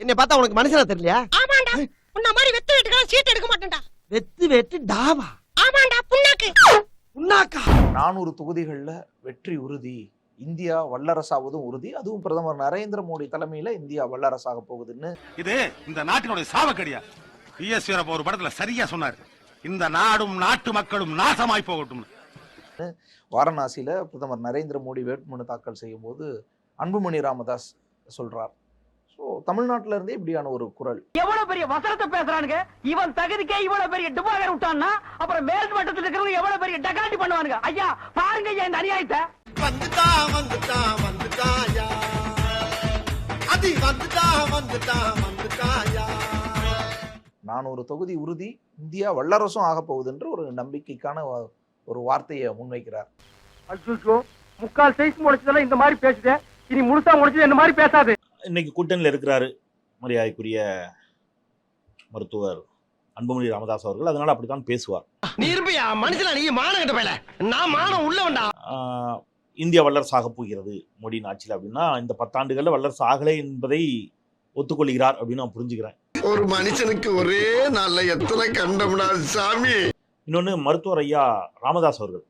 என்னை பார்த்தா உனக்கு மனுஷனா தெரியலையா? ஆமாண்டா. உன்ன மாதிரி வெத்து வெட்டுக்கலாம் சீட் எடுக்க மாட்டேன்டா. வெத்து வெட்டு டாவா? ஆமாண்டா புண்ணாக்கு. உன்னாக்கா நானூறு தொகுதிகளில் வெற்றி உறுதி இந்தியா வல்லரசாவதும் உறுதி அதுவும் பிரதமர் நரேந்திர மோடி தலைமையில இந்தியா வல்லரசாக போகுதுன்னு. இது இந்த நாட்டினுடைய சாவக்கடியா? பிஎஸ் வீரப்ப ஒரு படத்துல சரியா சொன்னார். இந்த நாடும் நாட்டு மக்களும் நாசமாய் போகட்டும் வாரணாசியில பிரதமர் நரேந்திர மோடி வேட்புமனு தாக்கல் செய்யும் போது அன்புமணி ராமதாஸ் சொல்றார். ஸோ தமிழ்நாட்டில இருந்தே இப்படியான ஒரு குரல். எவ்வளவு பெரிய வசனத்தை பேசுறானுங்க? இவன் தகுதிக்கே இவ்வளவு பெரிய டுபாகர் விட்டான்னா அப்புறம் மேல் மட்டத்துல இருக்கிறவங்க எவ்வளவு பெரிய டகாட்டி பண்ணுவானுங்க? ஐயா பாருங்க ஐயா இந்த அநியாயத்தை. வந்துட்டா வந்துட்டா வந்துட்டாயா அதி வந்துட்டா வந்துட்டா வந்துட்டாயா நானூறு தொகுதி உறுதி இந்தியா வல்லரசும் ஆக போகுதுன்ற ஒரு நம்பிக்கைக்கான ஒரு வார்த்தையை முன்வைக்கிறார். முக்கால் சைஸ் முடிச்சதெல்லாம் இந்த மாதிரி பேசுதே. இனி முழுசா முடிச்சது இந்த மாதிரி பேசாது. இன்னைக்கு கூட்டணியில் இருக்கிறாரு மரியாதைக்குரிய மருத்துவர் அன்புமணி ராமதாஸ் அவர்கள். அதனால அப்படித்தான் பேசுவார். மனுஷனா நீ? மானம் போயல. நான் மானம் உள்ளவன்டா ஆஹ் இந்தியா வல்லரசாக போகிறது மோடியின் ஆட்சியில் அப்படின்னா இந்த பத்தாண்டுகளில் வல்லரசு ஆகலை என்பதை ஒத்துக்கொள்கிறார் அப்படின்னு நான் புரிஞ்சுக்கிறேன். ஒரு மனுஷனுக்கு ஒரே நாள்ல எத்தனை கண்டம்டா சாமி? இன்னொன்று மருத்துவர் ஐயா ராமதாஸ் அவர்கள்.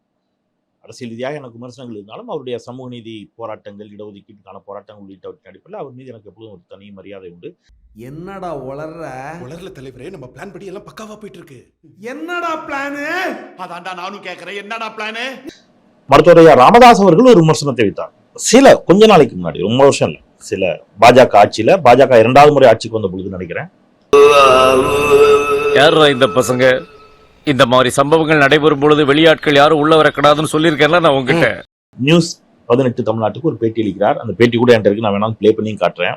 அரசியல் ரீதியாக எனக்கு விமர்சனங்கள் இருந்தாலும் அவருடைய சமூக நீதி போராட்டங்கள் இடஒதுக்கீட்டுக்கான போராட்டங்கள் உள்ளிட்டவற்றின் அடிப்படையில் அவர் மீது எனக்கு எப்பொழுதும் ஒரு தனி மரியாதை உண்டு. என்னடா உளர்ற? வளர்ல தலைவரே நம்ம பிளான் படி எல்லாம் பக்காவா போயிட்டு இருக்கு என்னடா பிளானு அதான்டா நானும் கேக்குறேன் என்னடா பிளானு மருத்துவர் ஐயா ராமதாஸ் அவர்கள் ஒரு விமர்சனத்தை வைத்தார். சில கொஞ்ச நாளைக்கு முன்னாடி ரொம்ப வருஷம் இல்லை சில பாஜக ஆட்சியில பாஜக இரண்டாவது முறை ஆட்சிக்கு வந்த பொழுது நினைக்கிறேன். யாரா இந்த பசங்க? இந்த மாதிரி சம்பவங்கள் நடைபெறும் பொழுது வெளியாட்கள் யாரும் உள்ள வரக்கூடாதுன்னு சொல்லியிருக்கேன்ல நான் உங்ககிட்ட. நியூஸ் பதினெட்டு தமிழ்நாட்டுக்கு ஒரு பேட்டி அளிக்கிறார். அந்த பேட்டி கூட என்கிட்ட இருக்கு. நான் வேணாலும் ப்ளே பண்ணி காட்டுறேன்.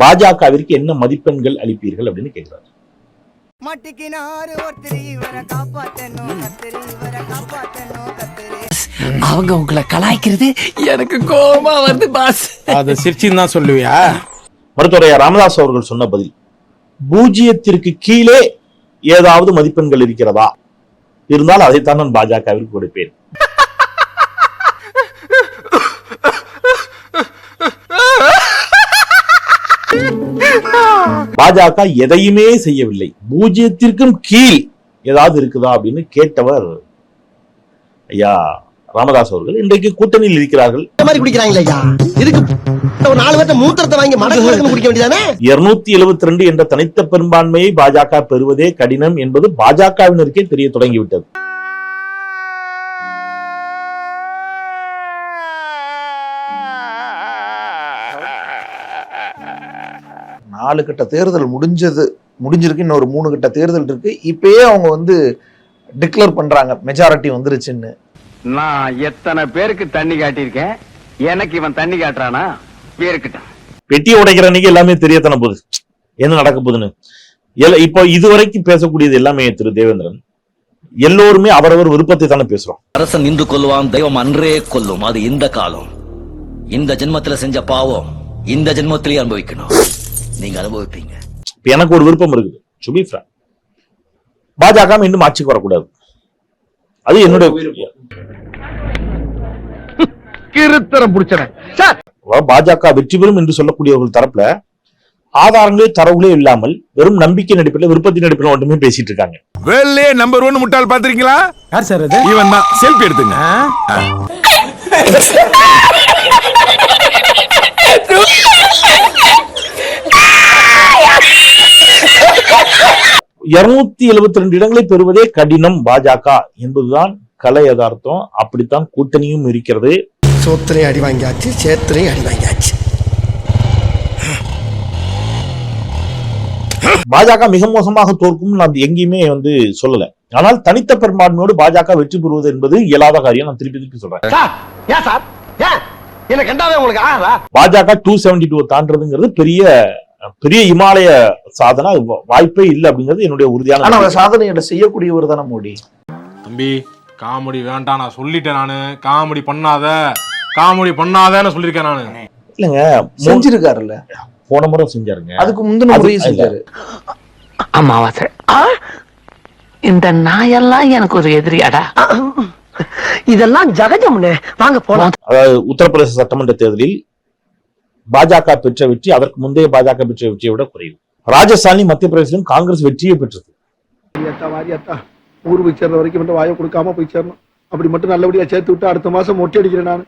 பாஜகவிற்கு என்ன மதிப்பெண்கள் அளிப்பீர்கள் அப்படின்னு கேட்கிறார். அவங்க உங்களை கலாய்க்கிறது எனக்கு கோபமா வருது பாஸ். அதை சிரிச்சின்னு தான் சொல்லுவியா? மருத்துவர் ஐயா ராமதாஸ் அவர்கள் சொன்ன பதில் பூஜ்ஜியத்திற்கு கீழே ஏதாவது மதிப்பெண்கள் இருக்கிறதா? இருந்தால் அதைத்தான் நான் பாஜகவிற்கு கொடுப்பேன். பாஜக எதையுமே செய்யவில்லை. பூஜ்ஜியத்திற்கும் கீழ் ஏதாவது இருக்குதா அப்படின்னு கேட்டவர் ஐயா ராமதாஸ் அவர்கள் இன்றைக்கு கூட்டணியில் இருக்கிறார்கள். இந்த மாதிரி குடிக்கிறாங்களே ஐயா. இதுக்கு ஒரு நாலு பேர்த்த மூத்திரத்தை வாங்கி மடக்கு மடக்குன்னு குடிக்க வேண்டியதானே? இருநூத்தி எழுபத்தி ரெண்டு என்ற தனித்த பெரும்பான்மையை பாஜக பெறுவதே கடினம் என்பது பாஜகவினருக்கே தெரிய தொடங்கிவிட்டது. நாலு கட்ட தேர்தல் முடிஞ்சது. முடிஞ்சிருக்கு இன்னொரு மூணு கட்ட தேர்தல் இருக்கு. இப்பயே அவங்க வந்து டிக்ளேர் பண்றாங்க மெஜாரிட்டி வந்துருச்சுன்னு. நான் எத்தனை பேருக்கு தண்ணி காட்டியிருக்கேன்? எனக்கு இவன் தண்ணி காட்டுறானா? இருக்கட்டும் பெட்டி உடைக்கிற அன்னைக்கு எல்லாமே தெரியத்தான போகுது என்ன நடக்க போகுதுன்னு? இப்போ இதுவரைக்கும் பேசக்கூடியது எல்லாமே திரு தேவேந்திரன். எல்லோருமே அவரவர் விருப்பத்தை தானே பேசுறோம். அரசன் இன்று கொல்லுவான் தெய்வம் அன்றே கொல்லும். அது இந்த காலம். இந்த ஜென்மத்துல செஞ்ச பாவம் இந்த ஜென்மத்திலேயே அனுபவிக்கணும். நீங்க அனுபவிப்பீங்க. இப்ப எனக்கு ஒரு விருப்பம் இருக்குது. சுபி பாஜக மீண்டும் ஆட்சிக்கு வரக்கூடாது. அது என்னுடைய கிருத்தரம் புடிச்சவன். அதாவது பாஜக வெற்றி பெறும் என்று சொல்லக்கூடியவர்கள் தரப்புல ஆதாரங்களே தரவுகளே இல்லாமல் வெறும் நம்பிக்கை நடிப்பில் விருப்பத்தின் நடிப்பில் மட்டுமே பேசிட்டு இருக்காங்க. வேல்லே நம்பர் ஒன் முட்டாள் பாத்திருக்கீங்களா யார் சார் அது? இவன் தான். செல்ஃபி எடுத்துங்க. இருநூத்தி எழுபத்தி ரெண்டு இடங்களை பெறுவதே கடினம் பாஜக என்பதுதான் கலை யதார்த்தம். அப்படித்தான் கூட்டணியும் இருக்கிறது. சோத்திரையும் அடி வாங்கியாச்சு சேத்திரையும் அடி வாங்கியாச்சு. பாஜக மிக மோசமாக தோற்கும் நான் எங்கேயுமே வந்து சொல்லல. ஆனால் தனித்த பெரும்பான்மையோடு பாஜக வெற்றி பெறுவது என்பது இயலாத காரியம் நான் திருப்பி திருப்பி சொல்றேன். சார் ஏன் சார்? ஏன்? என்ன கண்டாவே உங்களுக்கு ஆறா பாஜக டூ செவன்டி டூ தாண்டதுங்கிறது பெரிய பெரிய இமாலய சாதனை. வாய்ப்பே இல்லை அப்படிங்கிறது என்னுடைய உறுதியான சாதனையிட செய்யக்கூடியவர் தானே மோடி? தம்பி காமெடி வேண்டாம் நான் சொல்லிட்டேன் நானு. காமெடி பண்ணாத. காமெடி பண்ணாதன்னு சொல்லியிருக்கேன் நானு. இல்லைங்க செஞ்சிருக்காருல்ல. போன முறை செஞ்சாருங்க. அதுக்கு முந்தின முறையும். செஞ்சாரு. அமாவாசை. இந்த நாயெல்லாம் எனக்கு ஒரு எதிரியாடா. இதெல்லாம் ஜகஜம்னு. வாங்க போலாம். அதாவது உத்தரப்பிரதேச சட்டமன்ற தேர்தலில் பாஜக பெற்ற வெற்றி அதற்கு முந்தைய பாஜக பெற்ற வெற்றியை விட குறைவு. ராஜஸ்தானிலும் மத்திய பிரதேசத்திலும் காங்கிரஸ் வெற்றியை பெற்றது. ஊர் போய் சேர்ற வரைக்கும் மட்டும் வாயை கொடுக்காம போய் சேரணும். அப்படி மட்டும் நல்லபடியா சேர்த்து விட்டு அடுத்த மாசம் மொட்டை அடிக்கிறேன் நான்.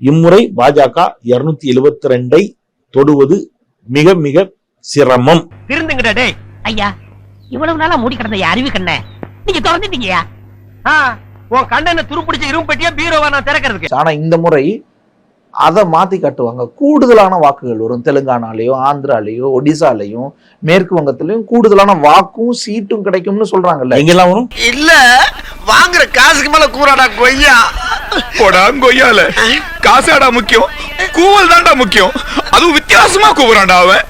இம்முறை பாஜக இருநூத்தி எழுபத்தி ரெண்டை தொடுவது மிக மிக சிரமம். திருந்துங்கடா டேய். ஐயா இவ்வளவு நாளா மூடி கிடந்த என் அறிவு கண்ண நீங்க திறந்துட்டீங்கயா ஆ, உன் கண்ணனை துருப்பிடிச்ச இரும்பு பெட்டியா பீரோவா நான் திறக்கிறதுக்கு? ஆனா இந்த முறை அதை மாத்தி காட்டுவாங்க. கூடுதலான வாக்குகள் வரும். தெலுங்கானாலேயோ ஆந்திராலேயோ ஒடிசாலையும் மேற்கு வங்கத்திலயும் கூடுதலான வாக்கும் சீட்டும் கிடைக்கும்னு சொல்றாங்கல்ல. எங்கெல்லாம் வரும்? இல்ல வாங்குற காசுக்கு மேல கூறாடா கொய்யா. போடா கொய்யால. காசாடா முக்கியம். கூவல் தான்டா முக்கியம். அதுவும் வித்தியாசமா கூவுறான்டா அவன்.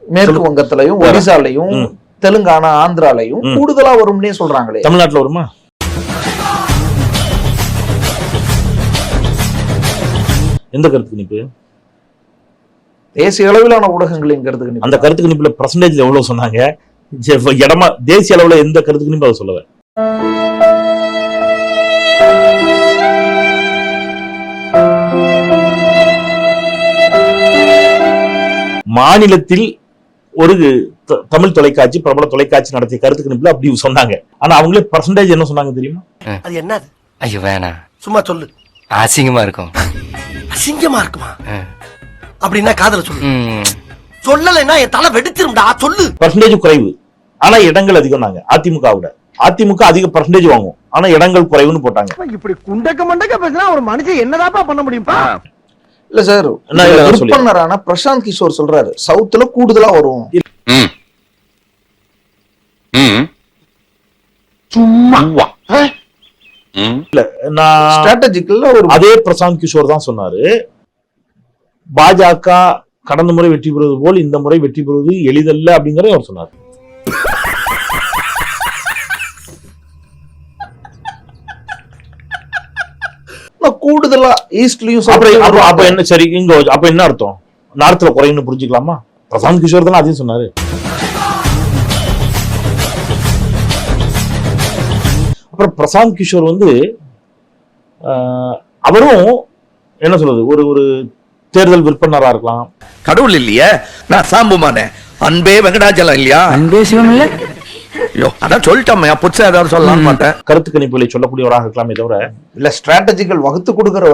மேற்கு வங்கத்திலையும் ஒடிசாலையும். தெலுங்கானா ஆந்திராலையும். கூடுதலா வரும்னே சொல்றாங்களே. தமிழ்நாட்டுல வருமா? எந்த கருத்து கணிப்பு தேசிய அளவிலான ஊடகங்களின் கருத்துக்கு அந்த கருத்து கணிப்புல பர்சன்டேஜ்ல எவ்வளவு சொன்னாங்க? இடமா தேசிய அளவுல எந்த கருத்து கணிப்பு அதை சொல்லுவேன். மாநிலத்தில் ஒரு தமிழ் தொலைக்காட்சி பிரபல தொலைக்காட்சி நடத்திய கருத்து கணிப்புல அப்படி சொன்னாங்க. ஆனா அவங்களே பர்சன்டேஜ் என்ன சொன்னாங்க தெரியுமா? அது என்னது? ஐயோ வேணாம். சும்மா சொல்லு. அசிங்கமா இருக்கும். அசிங்கமா இருக்குமா. அப்படின்னா காதல சொல்லு. சொல்லலைன்னா என் தலை வெடிச்சிரும்டா சொல்லு. பர்சன்டேஜ் குறைவு. ஆனா இடங்கள் அதிகம் நாங்க அதிமுக விட. அதிமுக அதிக பர்சன்டேஜ் வாங்கும் ஆனா இடங்கள் குறைவுன்னு போட்டாங்க. இப்படி குண்டக்க மண்டக்க பேசினா ஒரு மனுஷன் என்னதாப்பா பண்ண முடியும்பா இல்ல சார் விற்பனரான பிரசாந்த் கிஷோர் சொல்றாரு சவுத்துல கூடுதலா வரும். நான் ஸ்ட்ராட்டஜிக்கல்ல ஒரு அதே பிரசாந்த் கிஷோர் தான் சொன்னாரு. பாஜக கடந்த முறை வெற்றி பெறுவது போல் இந்த முறை வெற்றி பெறுவது எளிதல்ல அப்படிங்கறத அவர் சொன்னார். கூடுதலா ஈஸ்ட்லயும் அப்ப- என்ன சரி இங்க அப்ப என்ன அர்த்தம்? நார்த்ல குறையும்னு புரிஞ்சுக்கலாமா? பிரசாந்த் கிஷோர் தானே அதையும் சொன்னாரு. அப்புறம் பிரசாந்த் கிஷோர் வந்து அவரும் என்ன சொல்றது ஒரு ஒரு தேர்தல் விற்பனரா இருக்கலாம். கடவுள் இல்லையே நான் சாம்புமானே அன்பே வெங்கடாச்சலம் இல்லையா? அன்பே சிவம் இல்ல? ஐயோ அதான் சொல்லிட்டோம்யா புதுசா ஏதாவது சொல்லலாம்னு மாட்டேன் கருத்து கணிப்புகளை சொல்லக்கூடியவராக இருக்கலாமே தவிர இல்ல ஸ்ட்ராட்டஜிக்கல் வகுத்து கொடுக்கிற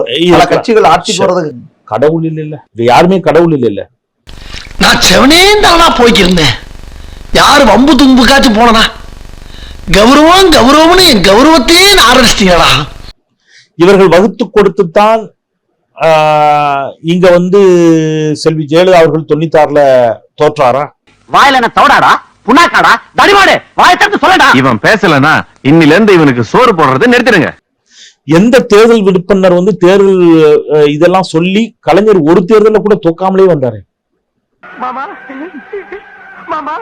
கட்சிகள் ஆட்சிக்கு வர்றதுக்கு கடவுள் இல்ல இல்ல. இது யாருமே கடவுள் இல்ல இல்ல. நான் செவனே தானா போய்க்கிருந்தேன். யாரு வம்பு தும்புக்காச்சும் போனனா கௌரவம் கௌரவம்னு என் கௌரவத்தையே ஆரம்பிச்சிட்டீங்களா இவர்கள் வகுத்து கொடுத்துத்தான் இங்க வந்து செல்வி ஜெயலலிதா அவர்கள் தொண்ணூத்தாறுல தோற்றாரா? வாயில என்ன தவடாடா புண்ணாக்காடா? தடிமாடு வாயை திறந்து சொல்லடா. இவன் பேசலனா இன்னில இருந்து இவனுக்கு சோறு போடுறதை நிறுத்திடுங்க. எந்த தேர்தல் விடுப்பனர் வந்து தேர்தல் இதெல்லாம் சொல்லி கலைஞர் ஒரு தேர்தல்ல கூட தோக்காமலே வந்தாரு. மாமா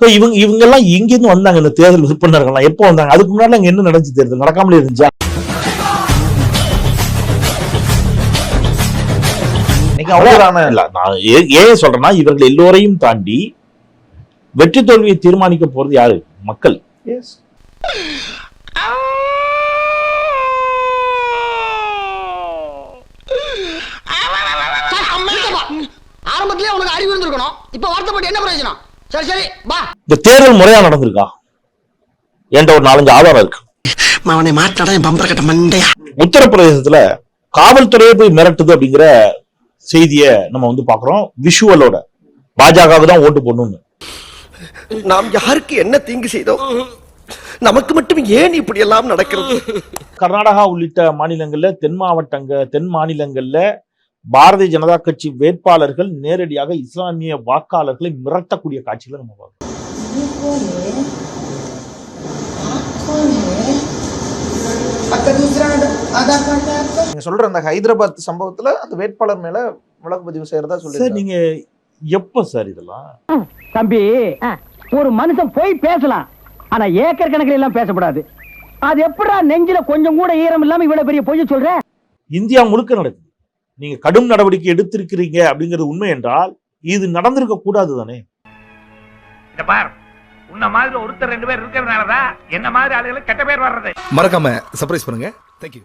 இவங்க இவங்க எல்லாம் எங்க இருந்து வந்தாங்க இந்த தேர்தல் விடுப்பனர்கள்லாம் எப்போ வந்தாங்க அதுக்கு முன்னாடி அங்க என்ன நடந்துச்சு தேர்தல் நடக்காமலே இருந்துச்சா இன்னைக்கு அவரான இல்ல நான் ஏ- ஏன் சொல்றேன்னா இவர்கள் எல்லோரையும் தாண்டி வெற்றி தோல்வியை தீர்மானிக்க போறது யாரு மக்கள் ஆரம்பத்திலே உனக்கு அறிவு இருந்திருக்கணும் இப்ப வருத்தப்பட்டு என்ன பிரயோஜனம் சரி சரி வா. இந்த தேர்தல் முறையா நடந்திருக்கா? என்கிட்ட ஒரு நாலஞ்சு ஆதாரம் இருக்கு. அவனை மாட்டாடா என் பம்பர கட்ட மண்டையா? உத்தரப்பிரதேசத்துல காவல்துறையை போய் மிரட்டுது அப்படிங்கிற செய்தியை நம்ம வந்து பாக்குறோம் விஷுவலோட பாஜகவுக்கு தான் ஓட்டு போடணும்னு. நாம் யாருக்கு என்ன தீங்கு செய்தோம்? நமக்கு மட்டும் ஏன் இப்படி எல்லாம் நடக்கிறது? கர்நாடகா உள்ளிட்ட மாநிலங்கள்ல தென் மாவட்டங்க தென் மாநிலங்கள்ல பாரதிய ஜனதா கட்சி வேட்பாளர்கள் நேரடியாக இஸ்லாமிய வாக்காளர்களை மிரட்டக்கூடிய காட்சிகளை நம்ம பார்க்கிறோம். நீங்க சொல்ற அந்த ஹைதராபாத் சம்பவத்துல அந்த வேட்பாளர் மேல வழக்கு பதிவு செய்யறதா சார் சொல்லி நீங்க எப்ப சார் இதெல்லாம்? தம்பி ஒரு மனுஷன் போய் பேசலாம். ஆனா ஏக்கர் கணக்கில் எல்லாம் பேசக்கூடாது அது எப்படா நெஞ்சில கொஞ்சம் கூட ஈரம் இல்லாம இவ்வளவு பெரிய பொய்ய சொல்ற? இந்தியா முழுக்க நடக்குது. நீங்க கடும் நடவடிக்கை எடுத்திருக்கிறீங்க அப்படிங்கிறது உண்மை என்றால் இது நடந்திருக்க கூடாது தானே? பார். உன்ன மாதிரி ஒருத்தர் ரெண்டு பேர் இருக்கிறதுனாலதான் என்ன மாதிரி ஆளுகளுக்கு கெட்ட பேர் வர்றது. மறக்காம சர்ப்ரைஸ் பண்ணுங்க. தேங்க்யூ